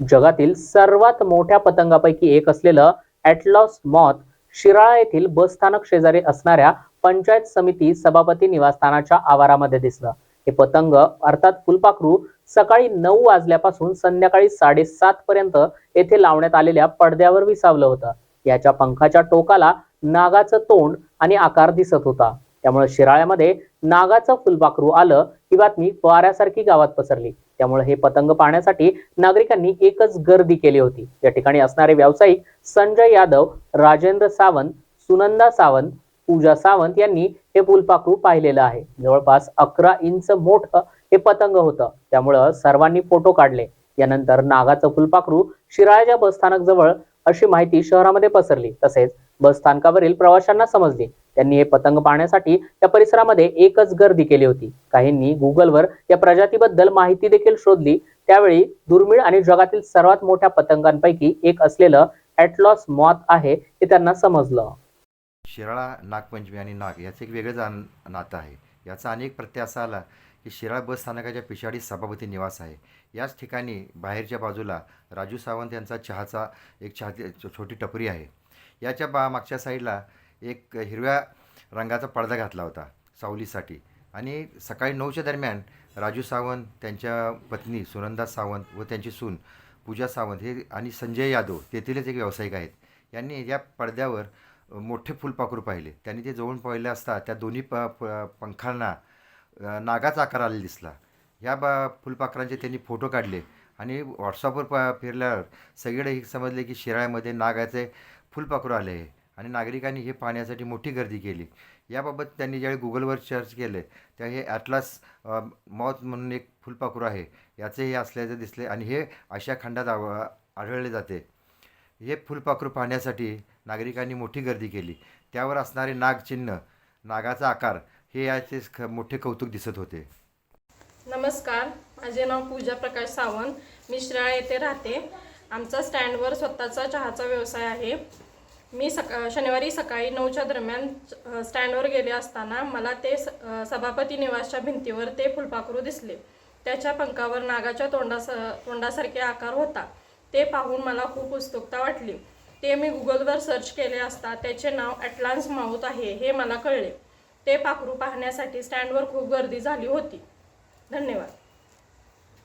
जगातील सर्वात मोठ्या पतंगापैकी एक असलेलं ॲटलॉस मॉथ शिराळा येथील बसस्थानक शेजारी असणाऱ्या पंचायत समिती सभापती निवासस्थानाच्या आवारामध्ये दिसलं. हे पतंग अर्थात फुलपाखरू सकाळी नऊ वाजल्यापासून संध्याकाळी साडेसात पर्यंत येथे लावण्यात आलेल्या पडद्यावर विसावलं होतं. याच्या पंखाच्या टोकाला नागाचं तोंड आणि आकार दिसत होता. त्यामुळे शिराळ्यामध्ये नागाचं फुलपाखरू आलं ही बातमी वाऱ्यासारखी गावात पसरली. त्यामुळे हे पतंग पाहण्यासाठी नागरिकांनी एकच गर्दी केली होती. या ठिकाणी असणारे व्यावसायिक संजय यादव राजेंद्र सावंत सुनंदा सावंत पूजा सावंत यांनी हे फुलपाखरू पाहिलेलं आहे. जवळपास अकरा इंच मोठं हे पतंग होतं. त्यामुळं सर्वांनी फोटो काढले. यानंतर नागाचं फुलपाखरू शिराळ्याच्या बसस्थानक जवळ अशी माहिती शहरामध्ये पसरली. तसेच बस स्थानकावरील प्रवाशांना समजली. त्यांनी हे पतंग पाहण्यासाठी त्या परिसरामध्ये एकच गर्दी केली होती. काहींनी गुगलवर या प्रजातीबद्दल माहिती देखील शोधली. त्यावेळी दुर्मिळ आणि जगातील सर्वात मोठ्या पतंगांपैकी एक असलेलं ॲटलॉस मॉथ आहे हे त्यांना समजलं. शिराळा नागपंचमी आणि नाग याचं एक वेगळं नातं आहे. याचा अनेक प्रत्यय असा आला की शिराळा बस स्थानकाच्या पिछाडी सभापती निवास आहे. याच ठिकाणी बाहेरच्या बाजूला राजू सावंत यांचा चहाचा एक चहा छोटी टपरी आहे. याच्या बा मागच्या साईडला एक हिरव्या रंगाचा पडदा घातला होता सावलीसाठी. आणि सकाळी नऊच्या दरम्यान राजू सावंत त्यांच्या पत्नी सुनंदा सावंत व त्यांची सून पूजा सावंत हे आणि संजय यादव तेथीलच एक व्यावसायिक आहेत. यांनी या पडद्यावर मोठे फुलपाखरू पाहिले. त्यांनी ते जवळून पाहिले असता त्या दोन्ही प प- पंखांना नागाचा आकार आलेला दिसला. या बा फुलपाखरांचे त्यांनी फोटो काढले आणि व्हॉट्सअपवर प फिरल्यावर सगळीकडे हे समजले की शिराळ्यामध्ये नागाचे फुलपाखरू आले आहे. आणि नागरिकांनी हे पाहण्यासाठी मोठी गर्दी केली. याबाबत त्यांनी ज्यावेळी गुगलवर सर्च केले त्या हे ॲटलास मॉथ म्हणून एक फुलपाखरू आहे याचे हे असल्याचे दिसले आणि हे अशा खंडात आव आढळले जाते. हे फुलपाखरू पाहण्यासाठी नागरिकांनी मोठी गर्दी केली. त्यावर असणारे नागचिन्ह नागाचा आकार हे याचे ख- मोठे कौतुक दिसत होते. नमस्कार माझे नाव पूजा प्रकाश सावंत. मी शिराळा येथे राहते. आमचा स्टँडवर स्वतःचा चहाचा व्यवसाय आहे. मी सका शनिवारी सकाळी नऊच्या दरम्यान स्टँडवर गेले असताना मला ते स सभापती निवासच्या भिंतीवर ते फुलपाखरू दिसले. त्याच्या पंखावर नागाच्या तोंडास तोंडासारखे आकार होता. ते पाहून मला खूप उत्सुकता वाटली. ते मी गुगलवर सर्च केले असता त्याचे नाव ॲटलान्स माऊथ आहे हे मला कळले. ते पाखरू पाहण्यासाठी स्टँडवर खूप गर्दी झाली होती. धन्यवाद.